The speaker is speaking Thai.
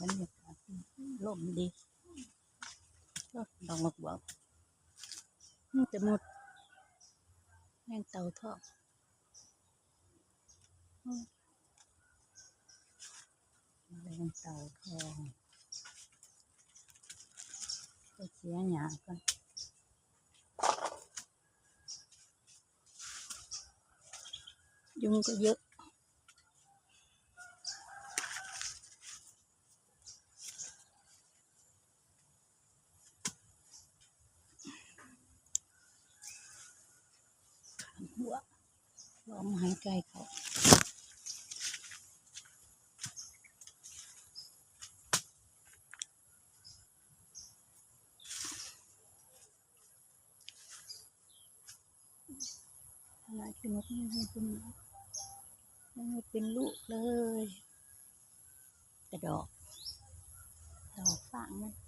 บรรยากาศลมดีก็ดอกมะกบอกนี่จะหมดแมงเต่าทองอืมแมงเต่าทองไปเสียหยาก่อนยุงก็เยอะ หัวลองหายใจเขาอะไรคือมันไม่ให้เป็นให้เป็นลูกเลย กระดอกดอกฝางมัน